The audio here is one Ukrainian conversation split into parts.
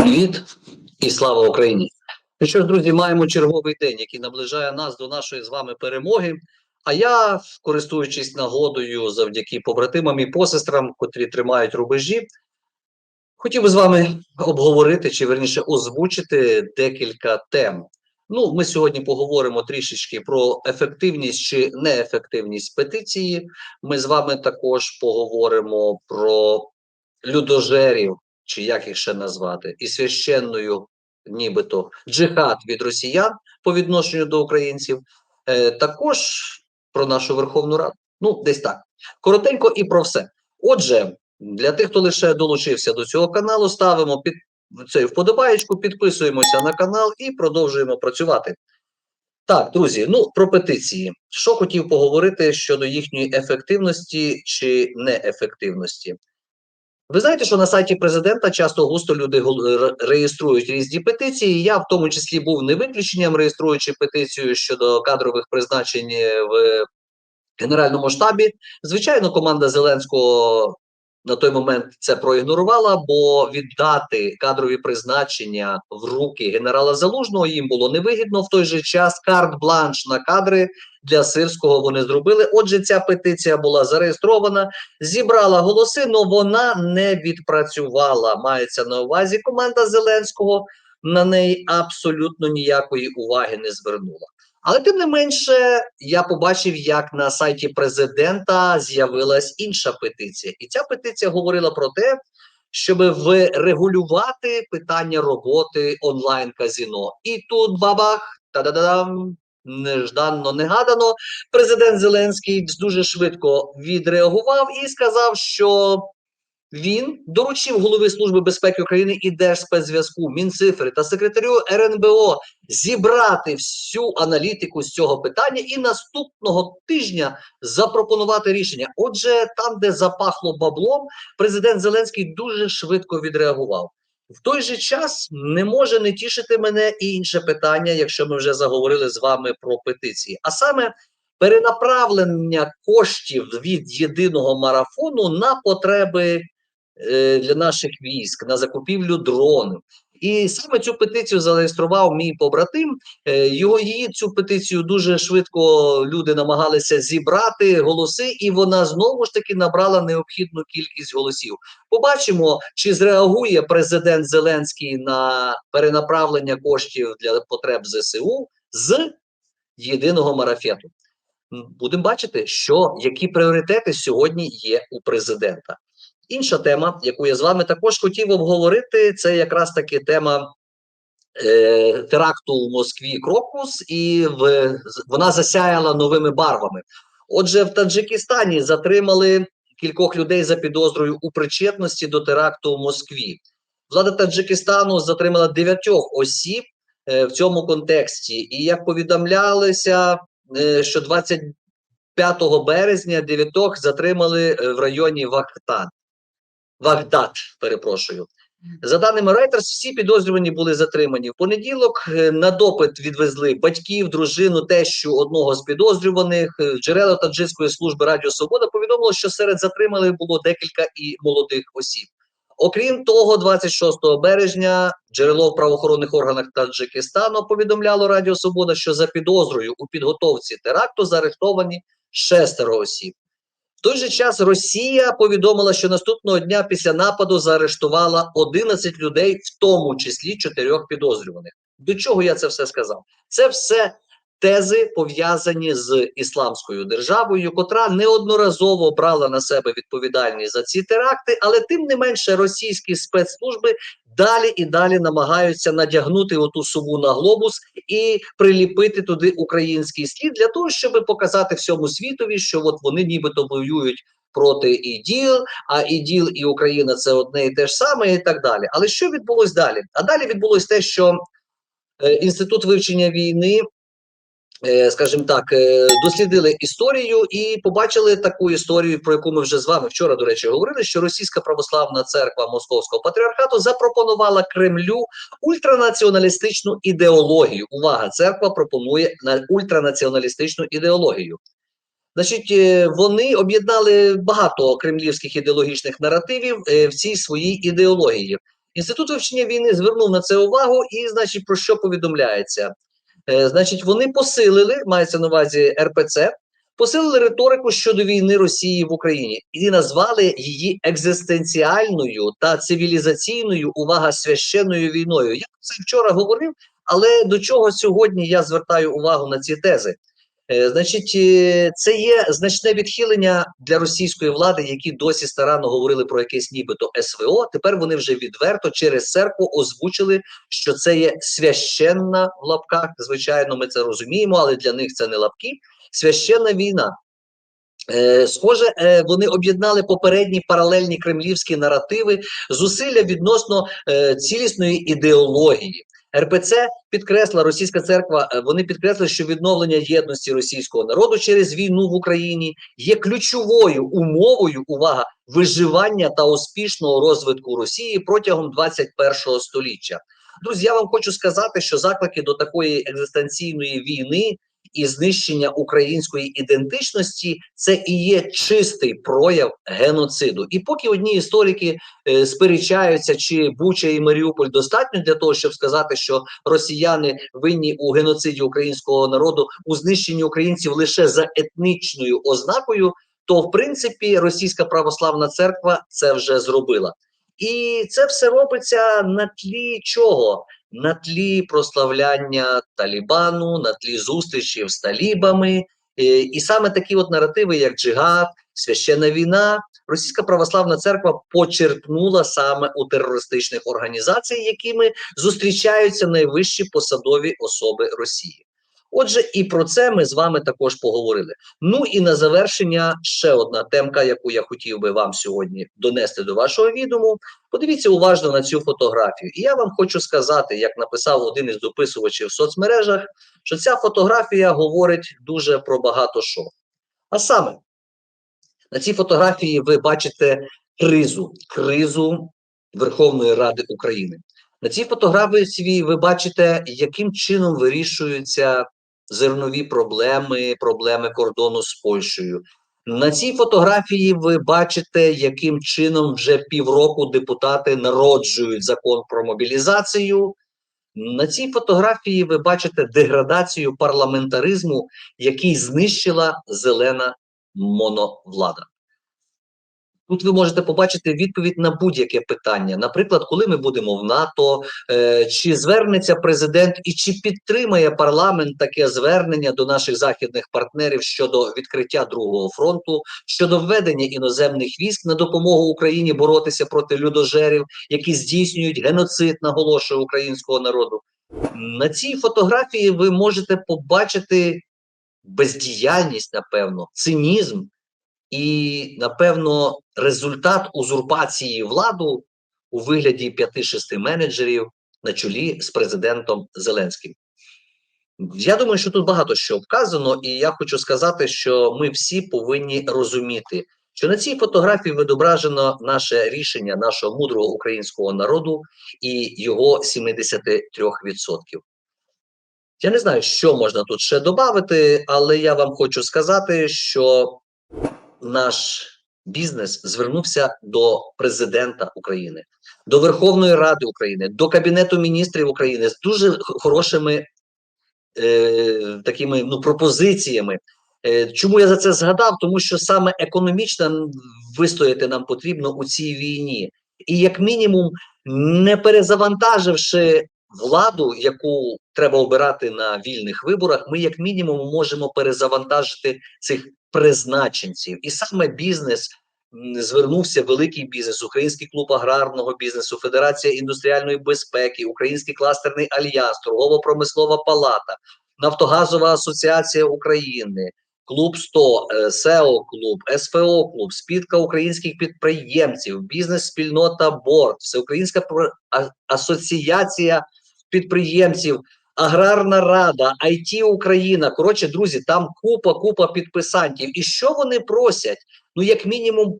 Привіт і слава Україні! Ну що ж, друзі, маємо черговий день, який наближає нас до нашої з вами перемоги. А я, користуючись нагодою завдяки побратимам і посестрам, котрі тримають рубежі, хотів би з вами обговорити чи верніше озвучити декілька тем. Ну, ми сьогодні поговоримо трішечки про ефективність чи неефективність петиції. Ми з вами також поговоримо про людожерів, чи як їх ще назвати, і священною, нібито джихад від росіян по відношенню до українців. Е, також про нашу Верховну Раду. Ну, десь так. Коротенько і про все. Отже, для тих, хто лише долучився до цього каналу, ставимо під цей вподобаєчку, підписуємося на канал і продовжуємо працювати. Так, друзі, ну про петиції. Що хотів поговорити щодо їхньої ефективності чи неефективності? Ви знаєте, що на сайті президента часто густо люди гол- реєструють різні петиції. Я в тому числі був не виключенням, реєструючи петицію щодо кадрових призначень в Генеральному штабі. Звичайно, команда Зеленського на той момент це проігнорувала, бо віддати кадрові призначення в руки генерала Залужного їм було невигідно. В той же час карт-бланш на кадри для сирського вони зробили. Отже, ця петиція була зареєстрована, зібрала голоси, але вона не відпрацювала. Мається на увазі команда Зеленського на неї абсолютно ніякої уваги не звернула. Але тим не менше, я побачив, як на сайті президента з'явилась інша петиція, і ця петиція говорила про те, щоб врегулювати питання роботи онлайн казіно. І тут бабах та-да-дам, нежданно негадано. Президент Зеленський дуже швидко відреагував і сказав, що він доручив голові Служби безпеки України і Держспецзв'язку, Мінцифри та секретарю РНБО зібрати всю аналітику з цього питання і наступного тижня запропонувати рішення. Отже, там, де запахло баблом, президент Зеленський дуже швидко відреагував. В той же час не може не тішити мене і інше питання, якщо ми вже заговорили з вами про петиції, а саме перенаправлення коштів від єдиного марафону на потреби е, для наших військ, на закупівлю дронів. І саме цю петицію зареєстрував мій побратим. Е, Його її цю петицію дуже швидко люди намагалися зібрати голоси, і вона знову ж таки набрала необхідну кількість голосів. Побачимо, чи зреагує президент Зеленський на перенаправлення коштів для потреб ЗСУ з єдиного марафету. Будемо бачити, що які пріоритети сьогодні є у президента. Інша тема, яку я з вами також хотів обговорити, це якраз таки тема е, теракту у Москві Крокус, і в, вона засяяла новими барвами. Отже, в Таджикистані затримали кількох людей за підозрою у причетності до теракту у Москві. Влада Таджикистану затримала дев'ятьох осіб е, в цьому контексті, і як повідомлялося, е, що 25 березня дев'ятьох затримали е, в районі Вахтан. Вагдад, перепрошую. За даними Reuters, всі підозрювані були затримані в понеділок. Е, На допит відвезли батьків, дружину, тещу одного з підозрюваних. Е, Джерела таджикської служби Радіо Свобода повідомило, що серед затриманих було декілька і молодих осіб. Окрім того, 26 березня джерело в правоохоронних органах Таджикистану повідомляло Радіо Свобода, що за підозрою у підготовці теракту заарештовані шестеро осіб. Той же час Росія повідомила, що наступного дня після нападу заарештувала 11 людей, в тому числі чотирьох підозрюваних. До чого я це все сказав? Це все тези пов'язані з ісламською державою, котра неодноразово брала на себе відповідальність за ці теракти, але тим не менше російські спецслужби далі і далі намагаються надягнути оту сову на глобус і приліпити туди український слід для того, щоб показати всьому світові, що от вони нібито воюють проти іділ, а іділ і Україна це одне і те ж саме, і так далі. Але що відбулось далі? А далі відбулось те, що е, інститут вивчення війни. Е, Скажімо так, е, дослідили історію і побачили таку історію, про яку ми вже з вами вчора, до речі, говорили, що Російська православна церква Московського патріархату запропонувала Кремлю ультранаціоналістичну ідеологію. Увага, церква пропонує на ультранаціоналістичну ідеологію. Значить, е, вони об'єднали багато кремлівських ідеологічних наративів в цій своїй ідеології. Інститут вивчення війни звернув на це увагу, і, значить, про що повідомляється? Е, значить, вони посилили, мається на увазі РПЦ, посилили риторику щодо війни Росії в Україні і назвали її екзистенціальною та цивілізаційною увага священною війною. Я це вчора говорив, але до чого сьогодні я звертаю увагу на ці тези? Е, Значить, е, це є значне відхилення для російської влади, які досі старанно говорили про якесь нібито СВО. Тепер вони вже відверто через церкву озвучили, що це є священна в лапках. Звичайно, ми це розуміємо, але для них це не лапки. Священна війна. Е, Схоже, вони об'єднали попередні паралельні кремлівські наративи, зусилля відносно цілісної ідеології. РПЦ підкресла російська церква. е, Вони підкреслили, що відновлення єдності російського народу через війну в Україні є ключовою умовою увага виживання та успішного розвитку Росії протягом 21 століття. Друзі, я вам хочу сказати, що заклики до такої екзистенційної війни і знищення української ідентичності це і є чистий прояв геноциду. І поки одні історики е, сперечаються, чи Буча і Маріуполь достатньо для того, щоб сказати, що росіяни винні у геноциді українського народу у знищенні українців лише за етнічною ознакою, то в принципі російська православна церква це вже зробила. І це все робиться на тлі чого? На тлі прославляння Талібану, на тлі зустрічів з талібами, Е, і саме такі от наративи, як джигад, священна війна, російська православна церква почерпнула саме у терористичних організацій, якими зустрічаються найвищі посадові особи Росії. Отже, і про це ми з вами також поговорили. Ну і на завершення ще одна темка, яку я хотів би вам сьогодні донести до вашого відому. Подивіться уважно на цю фотографію. І я вам хочу сказати, як написав один із дописувачів в соцмережах, що ця фотографія говорить дуже про багато що. А саме, на цій фотографії ви бачите кризу, кризу Верховної Ради України. На цій фотографії ви бачите, яким чином вирішуються зернові проблеми, проблеми кордону з Польщею. На цій фотографії ви бачите, яким чином вже півроку депутати народжують закон про мобілізацію. На цій фотографії ви бачите деградацію парламентаризму, який знищила зелена моновлада. Тут ви можете побачити відповідь на будь-яке питання. Наприклад, коли ми будемо в НАТО, е, чи звернеться президент і чи підтримає парламент таке звернення до наших західних партнерів щодо відкриття другого фронту, щодо введення іноземних військ на допомогу Україні боротися проти людожерів, які здійснюють геноцид, наголошує українського народу. На цій фотографії ви можете побачити бездіяльність, напевно, цинізм і, напевно, результат узурпації владу у вигляді 5-6 менеджерів на чолі з президентом Зеленським. Я думаю, що тут багато що вказано, і я хочу сказати, що ми всі повинні розуміти, що на цій фотографії відображено наше рішення нашого мудрого українського народу і його 73%. Я не знаю, що можна тут ще додати, але я вам хочу сказати, що наш бізнес звернувся до президента України, до Верховної Ради України, до Кабінету міністрів України з дуже хорошими е, такими ну, пропозиціями. Е, чому я за це згадав? Тому що саме економічно вистояти нам потрібно у цій війні, і як мінімум, не перезавантаживши владу, яку треба обирати на вільних виборах, ми як мінімум можемо перезавантажити цих призначенців, і саме бізнес звернувся великий бізнес, Український клуб аграрного бізнесу, Федерація індустріальної безпеки, Український кластерний альянс, торгово-промислова палата, Нафтогазова асоціація України. Клуб 100, е, СЕО клуб, СФО клуб, спілка українських підприємців, бізнес-спільнота Борт, Всеукраїнська асоціація підприємців, Аграрна рада, IT Україна. Коротше, друзі, там купа, купа підписантів. І що вони просять? Ну, як мінімум,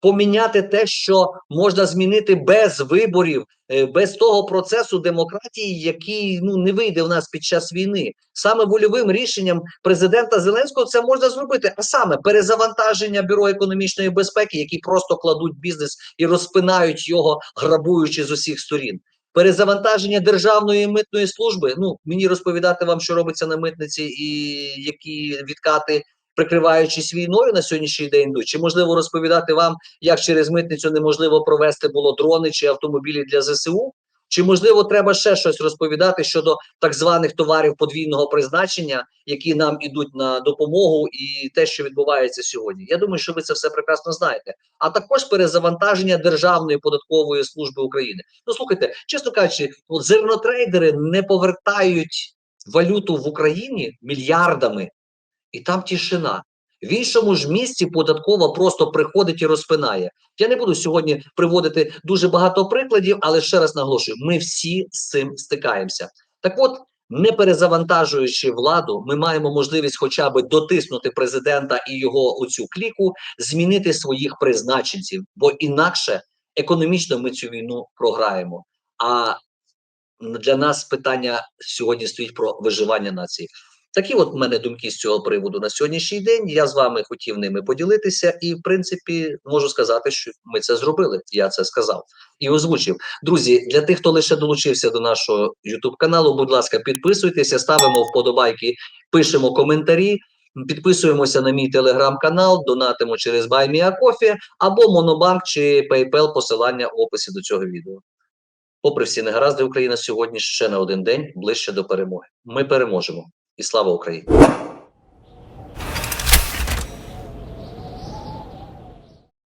поміняти те, що можна змінити без виборів, е, без того процесу демократії, який ну не вийде в нас під час війни. Саме вольовим рішенням президента Зеленського це можна зробити. А саме перезавантаження бюро економічної безпеки, які просто кладуть бізнес і розпинають його, грабуючи з усіх сторін. Перезавантаження державної митної служби. Ну мені розповідати вам, що робиться на митниці, і які відкати, прикриваючись війною на сьогоднішній день йдуть. Чи можливо розповідати вам, як через митницю неможливо провести було дрони чи автомобілі для ЗСУ? Чи можливо треба ще щось розповідати щодо так званих товарів подвійного призначення, які нам ідуть на допомогу, і те, що відбувається сьогодні? Я думаю, що ви це все прекрасно знаєте. А також перезавантаження Державної податкової служби України. Ну слухайте, чесно кажучи, от зернотрейдери не повертають валюту в Україні мільярдами, і там тишина. В іншому ж місці податкова просто приходить і розпинає. Я не буду сьогодні приводити дуже багато прикладів, але ще раз наголошую: ми всі з цим стикаємося. Так от, не перезавантажуючи владу, ми маємо можливість хоча б дотиснути президента і його оцю кліку, змінити своїх призначенців, бо інакше економічно ми цю війну програємо. А для нас питання сьогодні стоїть про виживання нації. Такі от в мене думки з цього приводу на сьогоднішній день. Я з вами хотів ними поділитися, і в принципі можу сказати, що ми це зробили. Я це сказав і озвучив. Друзі, для тих, хто лише долучився до нашого youtube каналу, будь ласка, підписуйтеся, ставимо вподобайки, пишемо коментарі. Підписуємося на мій телеграм-канал, донатимо через BuyMeACoffee або Монобанк чи PayPal, посилання в описі до цього відео. Попри всі негаразди, Україна сьогодні ще на один день ближче до перемоги. Ми переможемо і слава Україні!